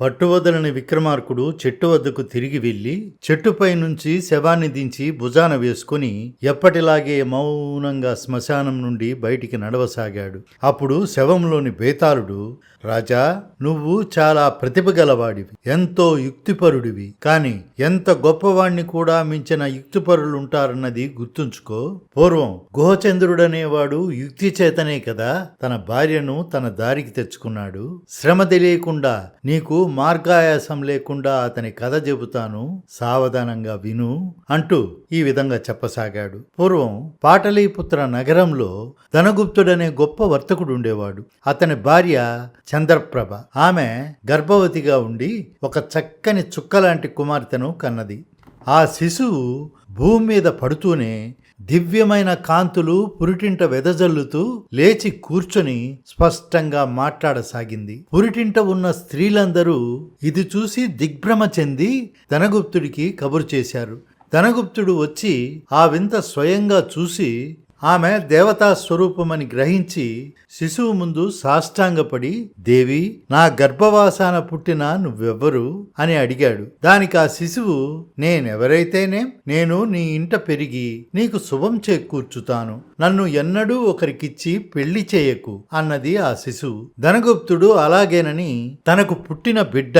పట్టువదలని విక్రమార్కుడు చెట్టు వద్దకు తిరిగి వెళ్ళి చెట్టుపై నుంచి శవాన్ని దించి భుజాన వేసుకుని ఎప్పటిలాగే మౌనంగా శ్మశానం నుండి బయటికి నడవసాగాడు. అప్పుడు శవంలోని బేతాళుడు రాజా నువ్వు చాలా ప్రతిభ గలవాడివి ఎంతో యుక్తిపరుడివి కాని ఎంత గొప్పవాణ్ణి కూడా మించిన యుక్తిపరులుంటారన్నది గుర్తుంచుకో. పూర్వం గుహచంద్రుడనేవాడు యుక్తి చేతనే కదా తన భార్యను తన దారికి తెచ్చుకున్నాడు. శ్రమ తెలియకుండా నీకు మార్గాయాసం లేకుండా అతని కథ చెబుతాను సావధానంగా విను అంటూ ఈ విధంగా చెప్పసాగాడు. పూర్వం పాటలీపుత్ర నగరంలో ధనగుప్తుడనే గొప్ప వర్తకుడు ఉండేవాడు. అతని భార్య చంద్రప్రభ. ఆమె గర్భవతిగా ఉండి ఒక చక్కని చుక్కలాంటి కుమార్తెను కన్నది. ఆ శిశువు భూమి మీద పడుతూనే దివ్యమైన కాంతులు పురిటింట వెదజల్లుతూ లేచి కూర్చొని స్పష్టంగా మాట్లాడసాగింది. పురిటింట ఉన్న స్త్రీలందరూ ఇది చూసి దిగ్భ్రమ చెంది ధనగుప్తుడికి కబురు చేశారు. ధనగుప్తుడు వచ్చి ఆ వింత స్వయంగా చూసి ఆమె దేవతా స్వరూపమని గ్రహించి శిశువు ముందు సాష్టాంగపడి దేవి నా గర్భవాసాన పుట్టిన నువ్వెవ్వరు? అని అడిగాడు. దానికి ఆ శిశువు నేనెవరైతేనే నేను నీ ఇంట పెరిగి నీకు శుభం చేకూర్చుతాను. నన్ను ఎన్నడూ ఒకరికిచ్చి పెళ్ళి చేయకు అన్నది ఆ శిశువు. ధనగుప్తుడు అలాగేనని తనకు పుట్టిన బిడ్డ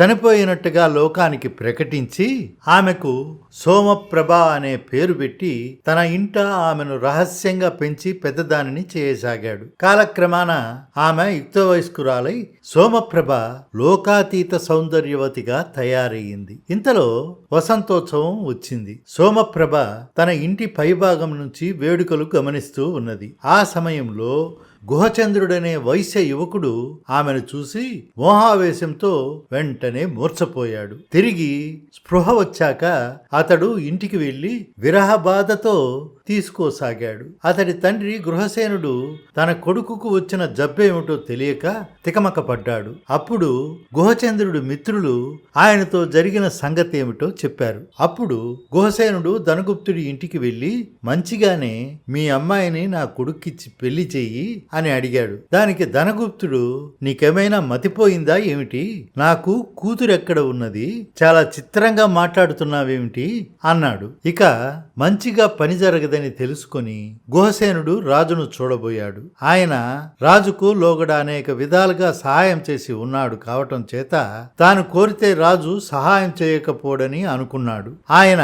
చనిపోయినట్టుగా లోకానికి ప్రకటించి ఆమెకు సోమప్రభ అనే పేరు పెట్టి తన ఇంట ఆమెను రహస్యంగా పెంచి పెద్దదానిని చేయసాగాడు. కాలక్రమాన ఆమె యుక్త వయస్కురాలై సోమప్రభ లోకాతీత సౌందర్యవతిగా తయారయ్యింది. ఇంతలో వసంతోత్సవం వచ్చింది. సోమప్రభ తన ఇంటి పైభాగం నుంచి వేడుకలు గమనిస్తూ ఉన్నది. ఆ సమయంలో గుహచంద్రుడనే వైశ్య యువకుడు ఆమెను చూసి మోహావేశంతో వెంటనే మూర్చపోయాడు తిరిగి స్పృహ వచ్చాక అతడు ఇంటికి వెళ్ళి విరహ బాధతో తీసుకోసాగాడు. అతడి తండ్రి గృహసేనుడు తన కొడుకుకు వచ్చిన జబ్బేమిటో తెలియక తికమక పడ్డాడు అప్పుడు గుహచంద్రుడి మిత్రులు ఆయనతో జరిగిన సంగతి ఏమిటో చెప్పారు. అప్పుడు గుహసేనుడు ధనగుప్తుడి ఇంటికి వెళ్ళి మంచిగానే మీ అమ్మాయిని నా కొడుక్కిచ్చి పెళ్ళి చెయ్యి అని అడిగాడు. దానికి ధనగుప్తుడు నీకేమైనా మతిపోయిందా ఏమిటి? నాకు కూతురెక్కడ ఉన్నది? చాలా చిత్రంగా మాట్లాడుతున్నావేమిటి? అన్నాడు. ఇక మంచిగా పని జరగదు లేదని తెలుసుకొని గుహసేనుడు రాజును చూడబోయాడు. ఆయన రాజుకు లోగడ అనేక విధాలుగా సహాయం చేసి ఉన్నాడు కావటం చేత తాను కోరితే రాజు సహాయం చేయకపోడని అనుకున్నాడు. ఆయన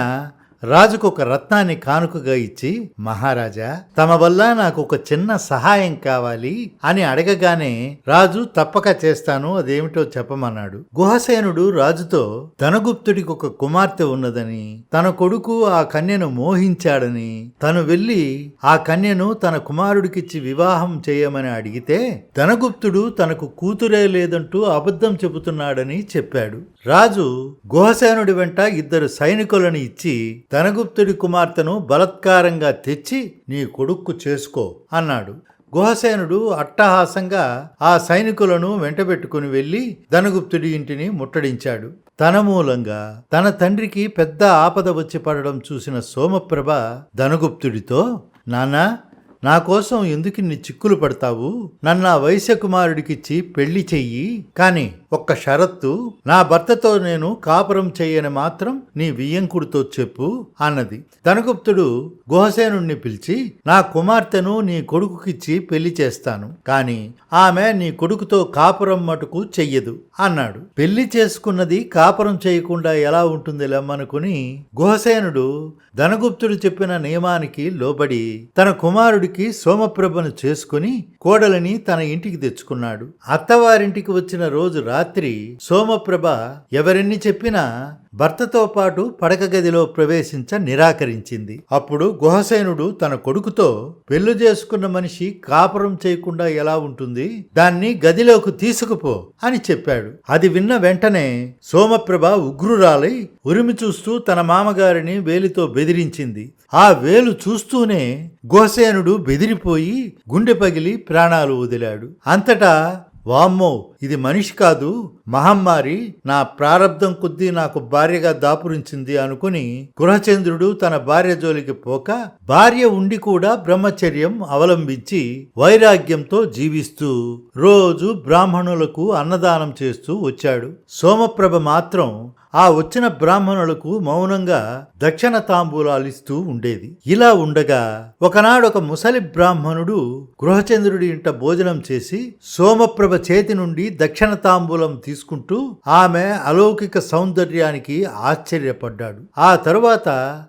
రాజుకు ఒక రత్నాన్ని కానుకగా ఇచ్చి మహారాజా తమ వల్ల నాకు ఒక చిన్న సహాయం కావాలి అని అడగగానే రాజు తప్పక చేస్తాను అదేమిటో చెప్పమన్నాడు. గుహసేనుడు రాజుతో ధనగుప్తుడికి ఒక కుమార్తె ఉన్నదని తన కొడుకు ఆ కన్యను మోహించాడని తను వెళ్ళి ఆ కన్యను తన కుమారుడికిచ్చి వివాహం చేయమని అడిగితే ధనగుప్తుడు తనకు కూతురే లేదంటూ అబద్ధం చెబుతున్నాడని చెప్పాడు. రాజు గుహసేనుడి వెంట ఇద్దరు సైనికులను ఇచ్చి ధనగుప్తుడి కుమార్తెను బలత్కారంగా తెచ్చి నీ కొడుక్కు చేసుకో అన్నాడు. గుహసేనుడు అట్టహాసంగా ఆ సైనికులను వెంటబెట్టుకుని వెళ్ళి ధనగుప్తుడి ఇంటిని ముట్టడించాడు. తన మూలంగా తన తండ్రికి పెద్ద ఆపద వచ్చి పడడం చూసిన సోమప్రభ ధనగుప్తుడితో నాన్నా నా కోసం ఎందుకు నీ చిక్కులు పడతావు? నన్ను ఆ వైశ్య కుమారుడికిచ్చి పెళ్ళి చెయ్యి. కానీ ఒక్క షరత్తు నా భర్తతో నేను కాపురం చెయ్యని మాత్రం నీ వియ్యంకుడితో చెప్పు అన్నది. ధనగుప్తుడు గుహసేనుణ్ణి పిలిచి నా కుమార్తెను నీ కొడుకుకిచ్చి పెళ్ళి చేస్తాను కాని ఆమె నీ కొడుకుతో కాపురం మటుకు చెయ్యదు అన్నాడు. పెళ్ళి చేసుకున్నది కాపురం చేయకుండా ఎలా ఉంటుంది లెమ్మనుకుని గుహసేనుడు ధనగుప్తుడు చెప్పిన నియమానికి లోబడి తన కుమారుడికి సోమప్రభను చేసుకుని కోడలిని తన ఇంటికి తెచ్చుకున్నాడు. అత్తవారింటికి వచ్చిన రోజు రాత్రి సోమప్రభ ఎవరెన్ని చెప్పినా భర్తతో పాటు పడక గదిలో ప్రవేశించ నిరాకరించింది. అప్పుడు గుహసేనుడు తన కొడుకుతో పెళ్ళి చేసుకున్న మనిషి కాపురం చేయకుండా ఎలా ఉంటుంది? దాన్ని గదిలోకి తీసుకుపో అని చెప్పాడు. అది విన్న వెంటనే సోమప్రభ ఉగ్రురాలై ఉరిమి చూస్తూ తన మామగారిని వేలితో బెదిరించింది. ఆ వేలు చూస్తూనే గుహసేనుడు బెదిరిపోయి గుండె పగిలి ప్రాణాలు వదిలాడు. అంతటా వామ్మో ఇది మనిషి కాదు మహమ్మారి నా ప్రారంధం కొద్దీ నాకు భార్యగా దాపురించింది అనుకుని గృహచంద్రుడు తన భార్య జోలికి పోక భార్య ఉండి కూడా బ్రహ్మచర్యం అవలంబించి వైరాగ్యంతో జీవిస్తూ రోజు బ్రాహ్మణులకు అన్నదానం చేస్తూ వచ్చాడు. సోమప్రభ మాత్రం ఆ వచ్చిన బ్రాహ్మణులకు మౌనంగా దక్షిణ తాంబూలాలిస్తూ ఉండేది. ఇలా ఉండగా ఒకనాడొక ముసలి బ్రాహ్మణుడు గృహచంద్రుడి ఇంట భోజనం చేసి సోమప్రభ చేతి నుండి దక్షిణ తాంబూలం తీసుకుంటూ ఆమె అలౌకిక సౌందర్యానికి ఆశ్చర్యపడ్డాడు. ఆ తరువాత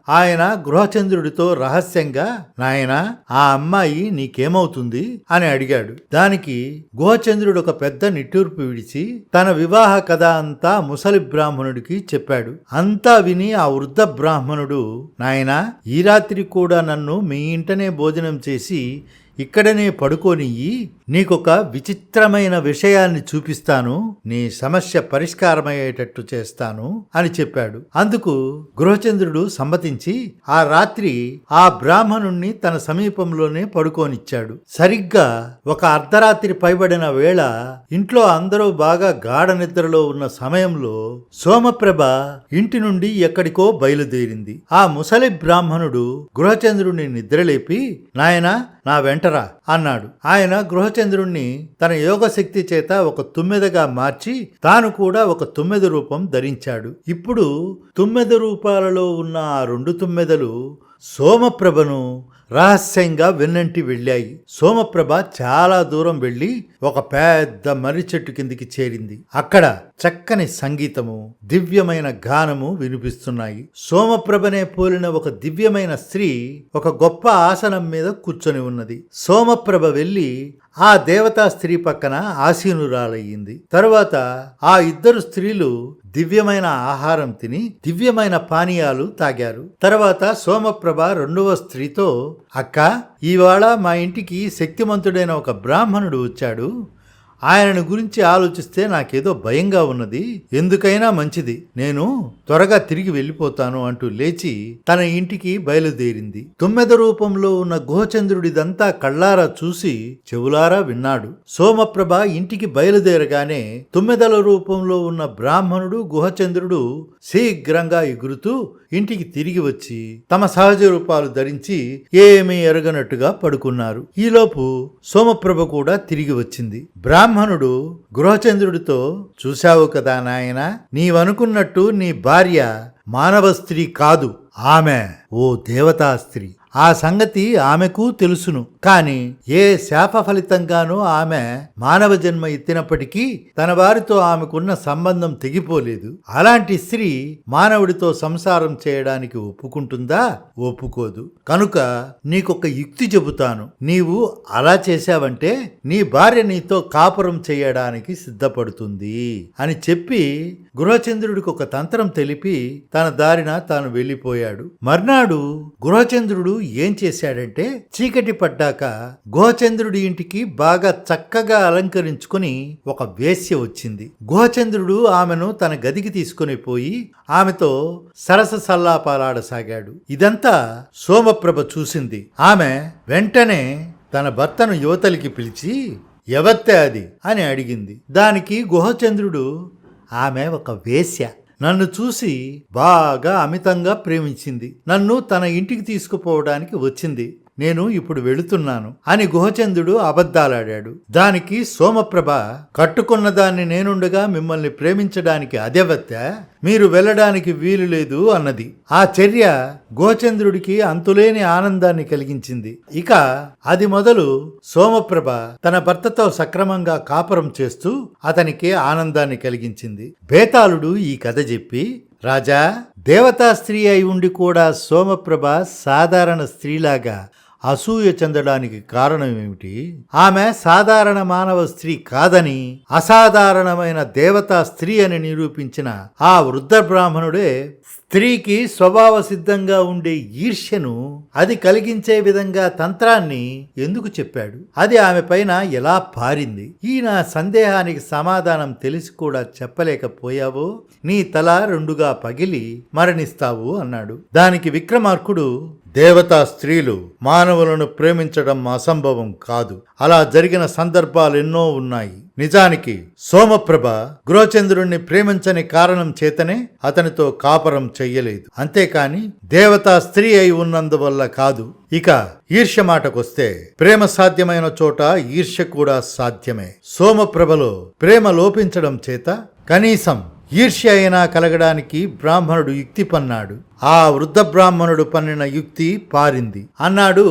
ఆయన గృహచంద్రుడితో రహస్యంగా నాయనా ఆ అమ్మాయి నీకేమవుతుంది? అని అడిగాడు. దానికి గుహచంద్రుడు ఒక పెద్ద నిట్టూర్పు విడిచి తన వివాహ కథ అంతా ముసలి బ్రాహ్మణుడికి చెప్పాడు. అంతా విని ఆ వృద్ధ బ్రాహ్మణుడు నాయనా ఈ రాత్రి కూడా నన్ను మీ ఇంటనే భోజనం చేసి ఇక్కడనే పడుకోనియ్యి నీకొక విచిత్రమైన విషయాన్ని చూపిస్తాను నీ సమస్య పరిష్కారమయ్యేటట్టు చేస్తాను అని చెప్పాడు. అందుకు గృహచంద్రుడు సమ్మతించి ఆ రాత్రి ఆ బ్రాహ్మణుణ్ణి తన సమీపంలోనే పడుకోనిచ్చాడు. సరిగ్గా ఒక అర్ధరాత్రి పైబడిన వేళ ఇంట్లో అందరూ బాగా గాఢ నిద్రలో ఉన్న సమయంలో సోమప్రభ ఇంటి నుండి ఎక్కడికో బయలుదేరింది. ఆ ముసలి బ్రాహ్మణుడు గృహచంద్రుడిని నిద్రలేపి నాయన నా వెంట వెంటరా అన్నాడు. ఆయన గృహచంద్రుణ్ణి తన యోగశక్తి చేత ఒక తుమ్మెదగా మార్చి తాను కూడా ఒక తుమ్మెద రూపం ధరించాడు. ఇప్పుడు తుమ్మెద రూపాలలో ఉన్న ఆ రెండు తుమ్మెదలు సోమప్రభను రహస్యంగా వెన్నంటి వెళ్ళాయి. సోమప్రభ చాలా దూరం వెళ్ళి ఒక పెద్ద మర్రి చెట్టు కిందికి చేరింది. అక్కడ చక్కని సంగీతము దివ్యమైన గానము వినిపిస్తున్నాయి. సోమప్రభనే పోలిన ఒక దివ్యమైన స్త్రీ ఒక గొప్ప ఆసనం మీద కూర్చొని ఉన్నది. సోమప్రభ వెళ్ళి ఆ దేవతా స్త్రీ పక్కన ఆసీనురాలయ్యింది. తరువాత ఆ ఇద్దరు స్త్రీలు దివ్యమైన ఆహారం తిని దివ్యమైన పానీయాలు తాగారు. తర్వాత సోమప్రభ రెండవ స్త్రీతో అక్క ఇవాళ మా ఇంటికి శక్తిమంతుడైన ఒక బ్రాహ్మణుడు వచ్చాడు. ఆయనను గురించి ఆలోచిస్తే నాకేదో భయంగా ఉన్నది. ఎందుకైనా మంచిది. నేను త్వరగా తిరిగి వెళ్ళిపోతాను అంటూ లేచి తన ఇంటికి బయలుదేరింది. తుమ్మెద రూపంలో ఉన్న గుహచంద్రుడిదంతా కళ్ళారా చూసి చెవులారా విన్నాడు. సోమప్రభ ఇంటికి బయలుదేరగానే తుమ్మెదల రూపంలో ఉన్న బ్రాహ్మణుడు గుహచంద్రుడు శీఘ్రంగా ఎగురుతూ ఇంటికి తిరిగి వచ్చి తమ సహజ రూపాలు ధరించి ఏమీ ఎరగనట్టుగా పడుకున్నారు. ఈలోపు సోమప్రభ కూడా తిరిగి వచ్చింది. బ్రాహ్మణుడు గృహచంద్రుడితో చూశావు కదా నాయన నీవనుకున్నట్టు నీ భార్య మానవ స్త్రీ కాదు ఆమె ఓ దేవతా స్త్రీ. ఆ సంగతి ఆమెకు తెలుసును. కాని ఏ శాప ఫలితంగానూ ఆమె మానవ జన్మ ఎత్తినప్పటికీ తన వారితో ఆమెకున్న సంబంధం తెగిపోలేదు. అలాంటి స్త్రీ మానవుడితో సంసారం చేయడానికి ఒప్పుకుంటుందా? ఒప్పుకోదు. కనుక నీకొక యుక్తి చెబుతాను. నీవు అలా చేశావంటే నీ భార్య నీతో కాపురం చేయడానికి సిద్ధపడుతుంది అని చెప్పి గృహచంద్రుడికి ఒక తంత్రం తెలిపి తన దారిన తాను వెళ్ళిపోయాడు. మర్నాడు గృహచంద్రుడు ఏం చేశాడంటే చీకటి పడ్డాక గుహచంద్రుడి ఇంటికి బాగా చక్కగా అలంకరించుకుని ఒక వేశ్య వచ్చింది. గుహచంద్రుడు ఆమెను తన గదికి తీసుకుని పోయి ఆమెతో సరస సల్లాపాలాడసాగాడు. ఇదంతా సోమప్రభ చూసింది. ఆమె వెంటనే తన భర్తను యువతలికి పిలిచి ఎవత్తే అది? అని అడిగింది. దానికి గుహచంద్రుడు ఆమె ఒక వేశ్య. నన్ను చూసి బాగా అమితంగా ప్రేమించింది. నన్ను తన ఇంటికి తీసుకుపోవడానికి వచ్చింది. నేను ఇప్పుడు వెళుతున్నాను అని గుహచంద్రుడు అబద్ధాలాడాడు. దానికి సోమప్రభ కట్టుకున్న దాన్ని నేనుండగా మిమ్మల్ని ప్రేమించడానికి అదేవత్త మీరు వెళ్ళడానికి వీలు లేదు అన్నది. ఆ చర్య గోచంద్రుడికి అంతులేని ఆనందాన్ని కలిగించింది. ఇక అది మొదలు సోమప్రభ తన భర్తతో సక్రమంగా కాపురం చేస్తూ అతనికి ఆనందాన్ని కలిగించింది. బేతాళుడు ఈ కథ చెప్పి రాజా దేవతా స్త్రీ అయి ఉండి కూడా సోమప్రభ సాధారణ స్త్రీలాగా అసూయ చెందడానికి కారణం ఏమిటి? ఆమె సాధారణ మానవ స్త్రీ కాదని అసాధారణమైన దేవతా స్త్రీ అని నిరూపించిన ఆ వృద్ధ బ్రాహ్మణుడే స్త్రీకి స్వభావ సిద్ధంగా ఉండే ఈర్ష్యను అది కలిగించే విధంగా తంత్రాన్ని ఎందుకు చెప్పాడు? అది ఆమె పైన ఎలా పారింది? ఈ నా సందేహానికి సమాధానం తెలిసి కూడా చెప్పలేకపోయావో నీ తల రెండుగా పగిలి మరణిస్తావు అన్నాడు. దానికి విక్రమార్కుడు దేవతా స్త్రీలు మానవులను ప్రేమించడం అసంభవం కాదు. అలా జరిగిన సందర్భాలు ఎన్నో ఉన్నాయి. నిజానికి సోమప్రభ గృహచంద్రుణ్ణి ప్రేమించని కారణం చేతనే అతనితో కాపరం చెయ్యలేదు. అంతేకాని దేవతా స్త్రీ అయి ఉన్నందువల్ల కాదు. ఇక ఈర్ష్య మాటకొస్తే ప్రేమ సాధ్యమైన చోట ఈర్ష్య కూడా సాధ్యమే. సోమప్రభలో ప్రేమ లోపించడం చేత కనీసం ఈర్ష్య అయినా కలగడానికి బ్రాహ్మణుడు యుక్తి పన్నాడు. ఆ వృద్ధ బ్రాహ్మణుడు పన్నిన యుక్తి పారింది. అన్నాడు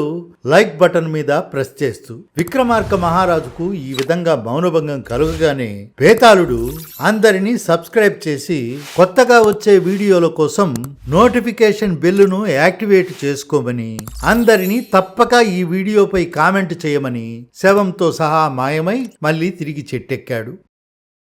లైక్ బటన్ మీద ప్రెస్ చేస్తూ. విక్రమార్క మహారాజుకు ఈ విధంగా మౌనభంగం కలుగగానే పేతాళుడు అందరినీ సబ్స్క్రైబ్ చేసి కొత్తగా వచ్చే వీడియోల కోసం నోటిఫికేషన్ బిల్లును యాక్టివేట్ చేసుకోమని అందరినీ తప్పక ఈ వీడియోపై కామెంట్ చేయమని శవంతో సహా మాయమై మళ్ళీ తిరిగి చెట్టెక్కాడు.